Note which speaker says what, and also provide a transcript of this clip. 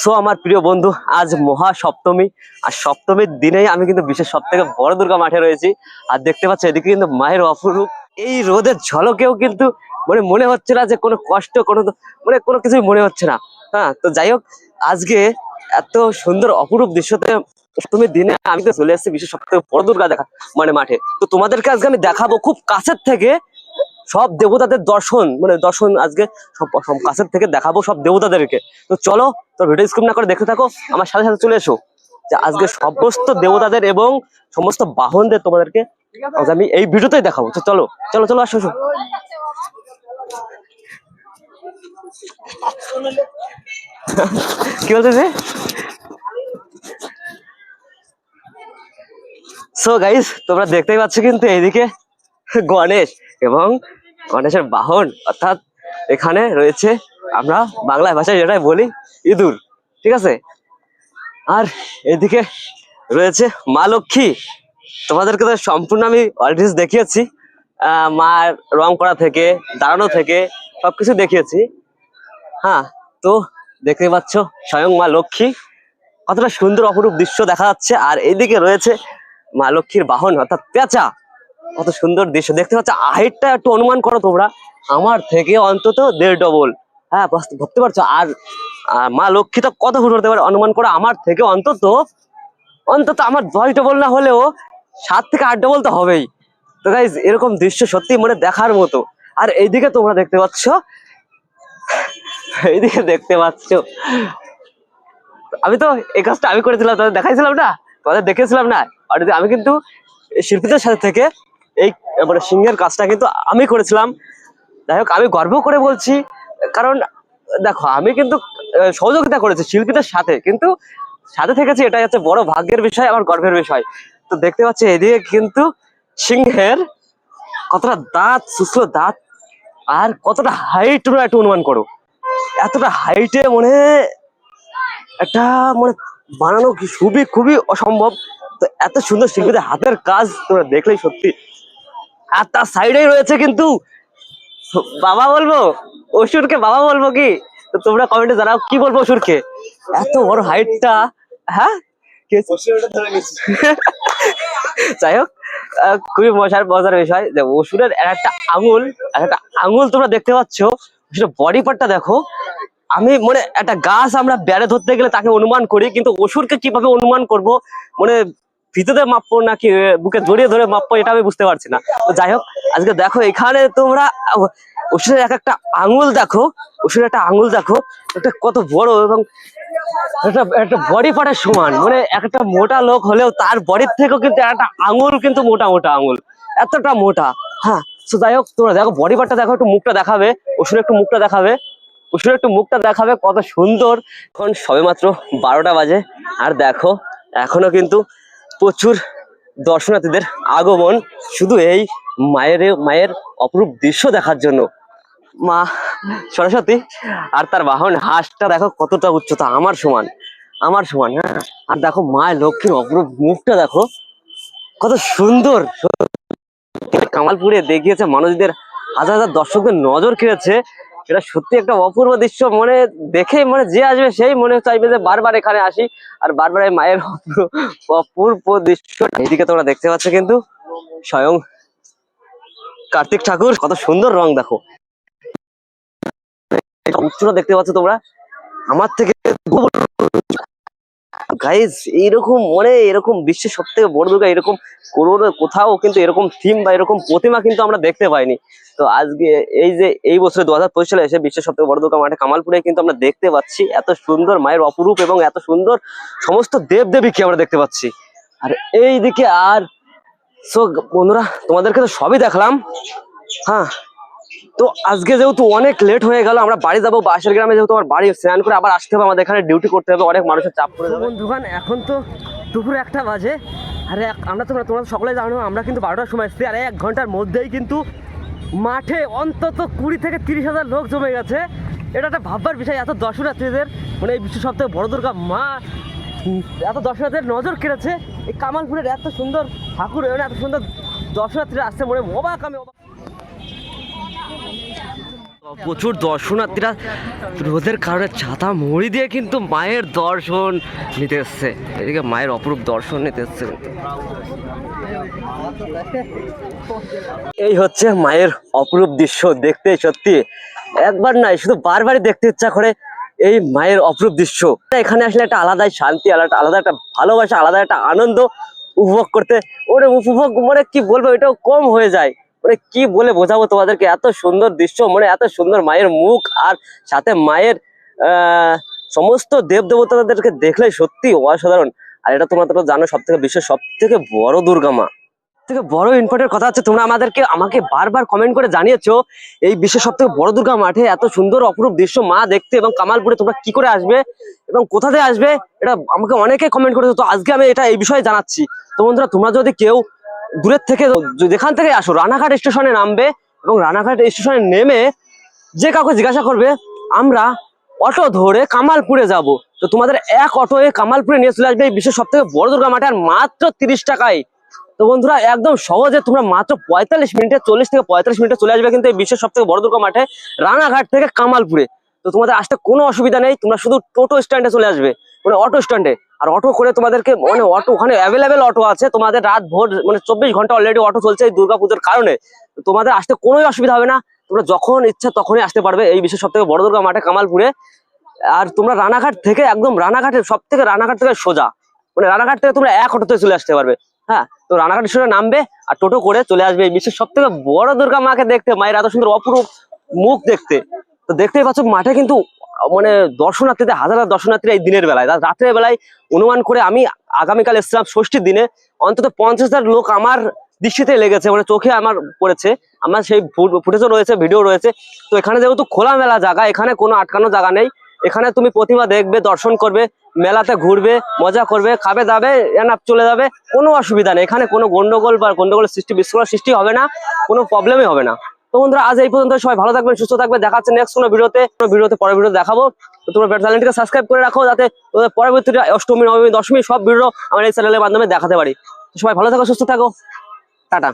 Speaker 1: So আমার প্রিয় বন্ধু, আজ মহা সপ্তমী আর সপ্তমীর দিনেই আমি কিন্তু বিশ্বের সব থেকে বড় দুর্গা মাঠে রয়েছি। আর দেখতে পাচ্ছি, এদিকে কিন্তু মায়ের অপরূপ এই রোদের ঝলকেও কিন্তু মানে মনে হচ্ছে না যে কোনো কষ্ট, কোনো মানে কোনো কিছুই মনে হচ্ছে না। হ্যাঁ তো যাই হোক, আজকে এত সুন্দর অপরূপ দৃশ্যতে সপ্তমীর দিনে আমি তো চলে আসছি বিশ্বের সব থেকে বড় দুর্গা দেখা মানে মাঠে। তো তোমাদেরকে আজকে আমি দেখাবো খুব কাছের থেকে সব দেবতাদের দর্শন মানে দর্শন আজকে সব কাছের থেকে দেখাবো সব দেবতাদেরকে। তো চলো, তোর ভিডিও স্ক্রিপ না করে দেখতে থাকো, আমার সাথে সাথে চলে এসো। যে আজকে সমস্ত দেবতাদের এবং সমস্ত বাহনদের তোমাদেরকে আমি এই ভিডিওতেই দেখাবো। তো চলো চলো চলো, আসো আসো। কি বলতেছে? সো গাইস তোমরা দেখতেই পাচ্ছ কিন্তু এইদিকে গণেশ এবং গণেশের বাহন, অর্থাৎ এখানে রয়েছে আমরা বাংলা ভাষায় যেটাই বলি ইঁদুর, ঠিক আছে? আর এদিকে রয়েছে মা লক্ষ্মী। তোমাদেরকে তো সম্পূর্ণ আমি অলরেডি দেখিয়েছি। মার রং করা থেকে, দাঁড়ানো থেকে সবকিছু দেখিয়েছি। হ্যাঁ তো দেখতে পাচ্ছ, স্বয়ং মা লক্ষ্মী। কতটা সুন্দর অপরূপ দৃশ্য দেখা যাচ্ছে। আর এইদিকে রয়েছে মা লক্ষ্মীর বাহন, অর্থাৎ পেঁচা। কত সুন্দর দৃশ্য। দেখতে পাচ্ছ হাইটটা একটু অনুমান করো তোমরা। আমার থেকে অন্তত দেড় ডবল হ্যাঁ ভাবতে পারছ? আর মা লক্ষ্মী তো কত ফুট হতে পারে অনুমান করো? আমার থেকে অন্তত অন্তত আমার দশ ডবল না হলেও সাত থেকে আট ডবল তো হবেই। তো গাইজ এরকম দৃশ্য সত্যি মানে দেখার মতো। আর এইদিকে তোমরা দেখতে পাচ্ছ, এইদিকে দেখতে পাচ্ছ। আমি তো এই কাজটা আমি করেছিলাম, তোমাদের দেখাইছিলাম না? তোমাদের দেখেছিলাম না? আর আমি কিন্তু শিল্পীদের সাথে থেকে এই মানে সিংহের কাজটা কিন্তু আমি করেছিলাম। যাই হোক, আমি গর্ব করে বলছি, কারণ দেখো, আমি কিন্তু সহযোগিতা করেছি শিল্পীদের সাথে, কিন্তু সাথে থেকেছি, এটাই হচ্ছে বড় ভাগ্যের বিষয়, আমার গর্বের বিষয়। তো দেখতে পাচ্ছি, এদিকে কিন্তু সিংহের কতটা দাঁত, সুস্থ দাঁত, আর কতটা হাইট তোমরা একটু অনুমান করো। এতটা হাইটে মনে একটা মানে বানানো খুবই খুবই অসম্ভব। তো এত সুন্দর শিল্পীদের হাতের কাজ তোমরা দেখলেই সত্যি। আর তার সাইডেই রয়েছে কিন্তু বাবা বলব? অসুরকে বাবা বলব কি? তো তোমরা কমেন্টে জানাও কি বলব অসুরকে? এত বড় হাইটটা হ্যাঁ? যাই হোক খুবই মজার মজার বিষয়। যে অসুরের একটা আঙুল এক একটা আঙুল তোমরা দেখতে পাচ্ছ অসুরের বডি পার্টটা দেখো। আমি মানে একটা গাছ আমরা বেড়ে ধরতে গেলে তাকে অনুমান করি কিন্তু অসুরকে কীভাবে অনুমান করব? মানে ভিতরে মাপবো নাকি বুকে জড়িয়ে ধরে মাপবো এটা আমি বুঝতে পারছি না। তো যাই হোক, আজকে দেখো, এখানে তোমরা, ওষুধের এক একটা আঙুল দেখো অসুরের একটা আঙুল দেখো এটা কত বড় এবং একটা একটা বডি পার্টের সমান। মানে একটা মোটা লোক হলেও তার বডির থেকেও কিন্তু একটা আঙুল কিন্তু মোটা মোটা আঙুল। এতটা মোটা হ্যাঁ? তো যাই হোক, তোমরা দেখো বডি পার্টটা দেখো, একটু মুখটা দেখাবে অসুর একটু মুখটা দেখাবে। অসুর একটু মুখটা দেখাবে, কত সুন্দর। এখন সবেমাত্র বারোটা বাজে, আর দেখো, এখনও কিন্তু প্রচুর দর্শনার্থীদের আগমন শুধু এই মায়ের মায়ের অপরূপ দৃশ্য দেখার জন্য। মা, সরস্বতী আর তার বাহন হাঁসটা দেখো কতটা উচ্চতা, আমার সমান আমার সমান হ্যাঁ? আর দেখো মায়ের লক্ষ্মীর অপরূপ মুখটা দেখো, কত সুন্দর। কামালপুরে দেখিয়েছে মানুষদের, হাজার হাজার দর্শকদের নজর কেড়েছে এটা সত্যি একটা অপূর্ব দৃশ্য। মনে দেখে মানে যে আসবে সেই মনে চাইবে যে বারবার এখানে আসি। আর বারবার এই মায়ের অপূর্ব- দৃশ্য। এদিকে তোমরা দেখতে পাচ্ছ কিন্তু স্বয়ং কার্তিক ঠাকুর। কত সুন্দর রং দেখো। দেখতে পাচ্ছ তোমরা? আমার থেকে গাইজ এইরকম মানে এরকম বিশ্বের সব থেকে বড় দুর্গা এরকম কোনো কোথাও কিন্তু এরকম থিম বা এরকম প্রতিমা কিন্তু আমরা দেখতে পাইনি। তো আজকে এই যে এই বছর দু হাজার পঁচিশ সালে এসে বিশ্বের সব থেকে বড় দুর্গা মাঠে কামালপুরে কিন্তু আমরা দেখতে পাচ্ছি এত সুন্দর মায়ের অপরূপ এবং এত সুন্দর সমস্ত দেব দেবীকে আমরা দেখতে পাচ্ছি। আর এই দিকে আর, সো বন্ধুরা, তোমাদেরকে তো সবই দেখলাম। হ্যাঁ তো আজকে যেহেতু অনেক লেট হয়ে গেল, আমরা বাড়ি যাব বাসের গ্রামে, যেহেতু আমার বাড়ি স্নান করে আবার আসতে হবে, আমাদের এখানে ডিউটি করতে হবে, অনেক মানুষের চাপ পড়ে যাবে। বন্ধুগান এখন তো দুপুর একটা বাজে। আরে, আমরা তো তোমরা সকলে জানো, আমরা কিন্তু বারোটার সময় এসেছি। আর, এক ঘণ্টার মধ্যেই কিন্তু মাঠে অন্তত কুড়ি থেকে তিরিশ হাজার লোক জমে গেছে। এটা একটা ভাববার বিষয়, এত দর্শনার্থীদের মানে এই বিশ্ব সপ্তাহে বড় দুর্গা মা, এত দর্শনার্থীদের নজর কেড়েছে। এই কামালপুরের এত সুন্দর ঠাকুর এত সুন্দর দর্শনার্থীরা আসছে মনে অবাক আমি অবাক। প্রচুর দর্শনার্থীরা রোদের কারণে ছাতা মুড়ি দিয়ে কিন্তু মায়ের দর্শন নিতে এসছে। এদিকে মায়ের অপরূপ দর্শন নিতে এসছে এই হচ্ছে মায়ের অপরূপ দৃশ্য দেখতে, সত্যি। একবার নয় শুধু বারবারই দেখতে ইচ্ছা করে এই মায়ের অপরূপ দৃশ্য। এখানে আসলে একটা আলাদাই শান্তি, আলাদা আলাদা একটা ভালোবাসা, আলাদা একটা আনন্দ উপভোগ করতে। ওরে, উপভোগ মানে কি বলব, এটাও কম হয়ে যায়। মানে কি বলে বোঝাবো তোমাদেরকে? এত সুন্দর দৃশ্য মানে এত সুন্দর মায়ের মুখ আর সাথে মায়ের সমস্ত দেব দেবতাদেরকে দেখলে সত্যি অসাধারণ। আর এটা তোমরা তো জানো সব থেকে বিশ্বের সব থেকে বড় দুর্গা মা। থেকে বড় ইম্পর্টেন্ট কথা হচ্ছে, তোমরা আমাদেরকে, আমাকে বারবার কমেন্ট করে জানিয়েছো, এই বিশ্বের সব থেকে বড় দুর্গা মাঠে এত সুন্দর অপরূপ দৃশ্য মা দেখতে এবং কামালপুরে তোমরা কি করে আসবে এবং কোথা থেকে আসবে, এটা আমাকে অনেকে কমেন্ট করেছ। তো আজকে আমি এটা এই বিষয়ে জানাচ্ছি। তো বন্ধুরা, তোমরা যদি কেউ দূরের থেকে যেখান থেকে আসো, রানাঘাট স্টেশনে নামবে এবং রানাঘাট স্টেশনে নেমে যে কাউকে জিজ্ঞাসা করবে, আমরা অটো ধরে কামালপুরে যাব। তো তোমাদের এক অটোয়ে কামালপুরে নিয়ে চলে আসবে এই বিশ্বের সব থেকে বড় দুর্গা মাঠে, আর মাত্র তিরিশ টাকায়। তো বন্ধুরা, একদম সহজে তোমরা মাত্র পঁয়তাল্লিশ মিনিটে, চল্লিশ থেকে পঁয়তাল্লিশ মিনিটে চলে আসবে কিন্তু এই বিশ্বের সব থেকে বড় দুর্গা মাঠে, রানাঘাট থেকে কামালপুরে। তো তোমাদের আসতে কোনো অসুবিধা নেই, তোমরা শুধু টোটো স্ট্যান্ডে চলে আসবে। মানে অটো স্ট্যান্ডে আর অটো করে তোমাদেরকে মানে অটো ওখানে অ্যাভেলেবেল অটো আছে। তোমাদের রাত ভোর মানে চব্বিশ ঘণ্টা অলরেডি অটো চলছে এই দুর্গাপুজোর কারণে। তোমাদের আসতে কোনোই অসুবিধা হবে না। তোমরা যখন ইচ্ছা তখনই আসতে পারবে এই বিশ্বের সব থেকে বড় দুর্গা মাঠে কামালপুরে। আর তোমরা রানাঘাট থেকে একদম রানাঘাটের সব থেকে রানাঘাট থেকে সোজা। মানে রানাঘাট থেকে তোমরা এক অটোতে চলে আসতে পারবে। হ্যাঁ তো রানাঘাট স্টেশনে নামবে আর টোটো করে চলে আসবে এই বিশ্বের সব থেকে বড় দুর্গা মাকে দেখতে। মায়ের এত সুন্দর অপরূপ মুখ দেখতে। তো দেখতেই পাচ্ছ মাঠে কিন্তু মানে দর্শনার্থীদের, হাজার হাজার দর্শনার্থীরা এই দিনের বেলায়। রাত্রের বেলায় অনুমান করে আমি আগামীকাল এসেছিলাম ষষ্ঠীর দিনে। অন্তত পঞ্চাশ হাজার লোক আমার দৃষ্টিতে লেগেছে মানে চোখে আমার পড়েছে। আমার সেই ফুটেজও রয়েছে, ভিডিও রয়েছে। তো এখানে যেহেতু খোলামেলা জায়গা, এখানে কোনো আটকানো জায়গা নেই। এখানে তুমি প্রতিমা দেখবে, দর্শন করবে, মেলাতে ঘুরবে, মজা করবে, খাবে দাবে এনাপ চলে যাবে, কোনো অসুবিধা নেই। এখানে কোনো গন্ডগোল বা গন্ডগোলের সৃষ্টি বিশৃঙ্খলার সৃষ্টি হবে না, কোনো প্রবলেমই হবে না। তো বন্ধুরা, আজ এই পর্যন্ত সবাই ভালো থাকবেন, সুস্থ থাকবে দেখাচ্ছে নেক্সট কোনো ভিডিওতে কোনো ভিডিওতে পরের ভিডিও দেখাবো। তো তোমার চ্যানেলটিকে সাবস্ক্রাইব করে রাখো, যাতে তোমাদের পরবর্তীতে অষ্টমী, নবমী, দশমী সব ভিডিও আমার এই চ্যানেলের মাধ্যমে দেখাতে পারি। সবাই ভালো থাকো, সুস্থ থাকো। টাটা।